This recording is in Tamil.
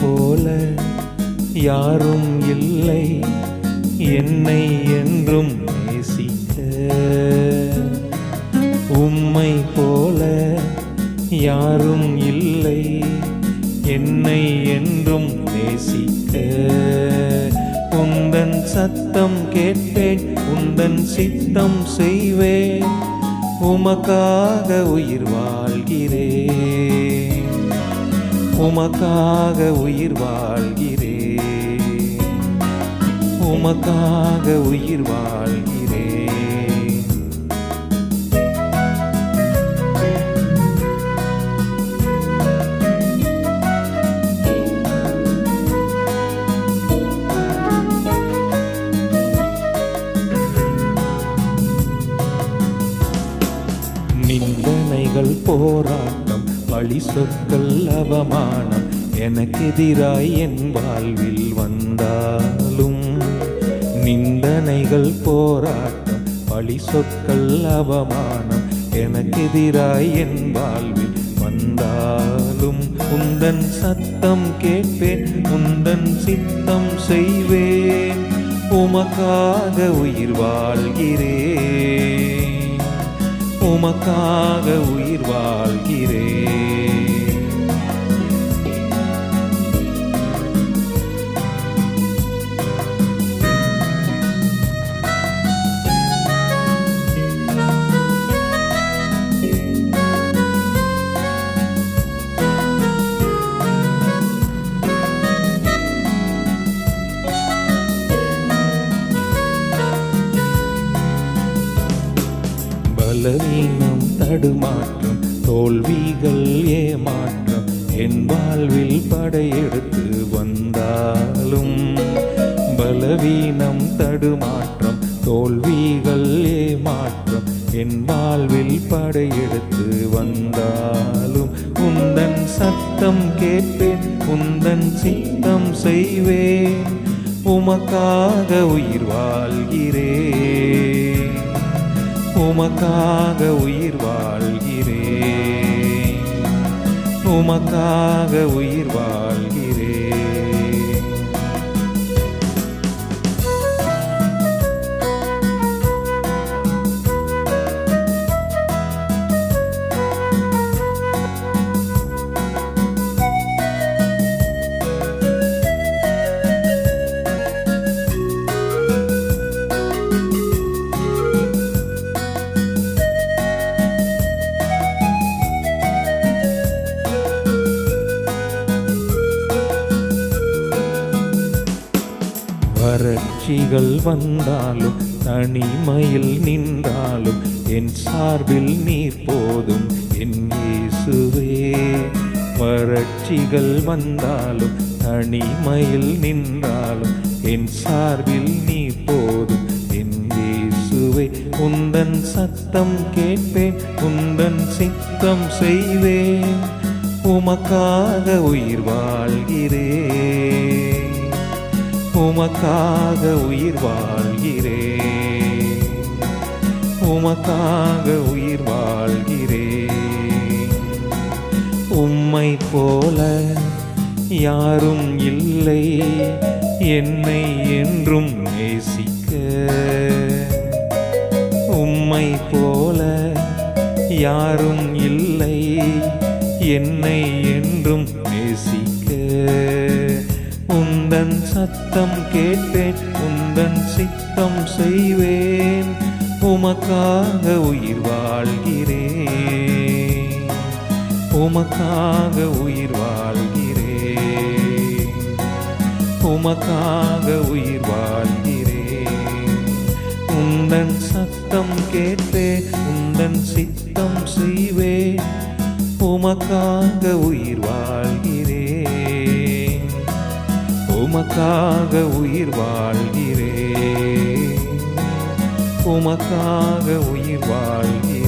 போல யாரும் இல்லை. என்னை என்றும் நேசிக்க. உம்மை போல யாரும் இல்லை. என்னை என்றும் நேசிக்க. உந்தன் சத்தம் கேட்பேன் உந்தன் சித்தம் செய்வேன். உமக்காக உயிர் வாழ்கிறேன். உமக்காக உயிர் வாழ்கிறேன். உமக்காக உயிர் வாழ்கிறேன். நிந்தனைகள் போராட்டம் பழி சொற்கள் அவமானம். எனக்கெதிராய் என் வாழ்வில் வந்தாலும் நிந்தனைகள் போராட்டம் பழி சொற்கள் அவமானம். எனக்கெதிராய் என் வாழ்வில் வந்தாலும் உந்தன் சத்தம் கேட்பேன் உந்தன் சித்தம் செய்வேன். உமக்காக உயிர் வாழ்கிறேன். உமக்காக உயிர் வாழ்கிறேன். பலவீனம் தடுமாற்றம் தோல்விகள் ஏமாற்றம் என் வாழ்வில் படையெடுத்து வந்தாலும் பலவீனம் தடுமாற்றம் தோல்விகள் ஏமாற்றம் என் வாழ்வில் படையெடுத்து வந்தாலும் உந்தன் சத்தம் கேட்பேன் உந்தன் சித்தம் செய்வேன் உமக்காக உயிர் வாழ்கிறேன். உமக்காக உயிர் வாழ்கிறேன். உமக்காக உயிர் வாழ் வறட்சிகள் வந்தாலும் தனிமையில் நின்றாலும் என் சார்பில் நீர் போதும் என் இயேசுவே. வறட்சிகள் வந்தாலும் தனிமையில் நின்றாலும் என் சார்பில் நீ போதும் என் இயேசுவே. உந்தன் சத்தம் கேட்பேன் உந்தன் சித்தம் செய்வேன் உமக்காக உயிர் வாழ்கிறேன். உமக்காக உயிர் வாழ்கிறேன். உமக்காக உயிர் வாழ்கிறேன். உம்மை போல யாரும் இல்லை என்னை என்றும் நேசிக்க. உம்மை போல யாரும் இல்லை என்னை என்றும் நேசிக்க. உந்தன் சத்தம் கேட்பேன் உந்தன் சித்தம் செய்வேன் உமக்காக உயிர் வாழ்கிறேன். உமக்காக உயிர் வாழ்கிறேன். உமக்காக உயிர் வாழ்கிறேன். உந்தன் சத்தம் கேட்பே உந்தன் சித்தம் செய்வேன் உமக்காக உயிர் வாழ்கிறேன். உமக்காக உயிர் வாழ்கிறே உமக்காக உயிர் வாழ்கிறேன்.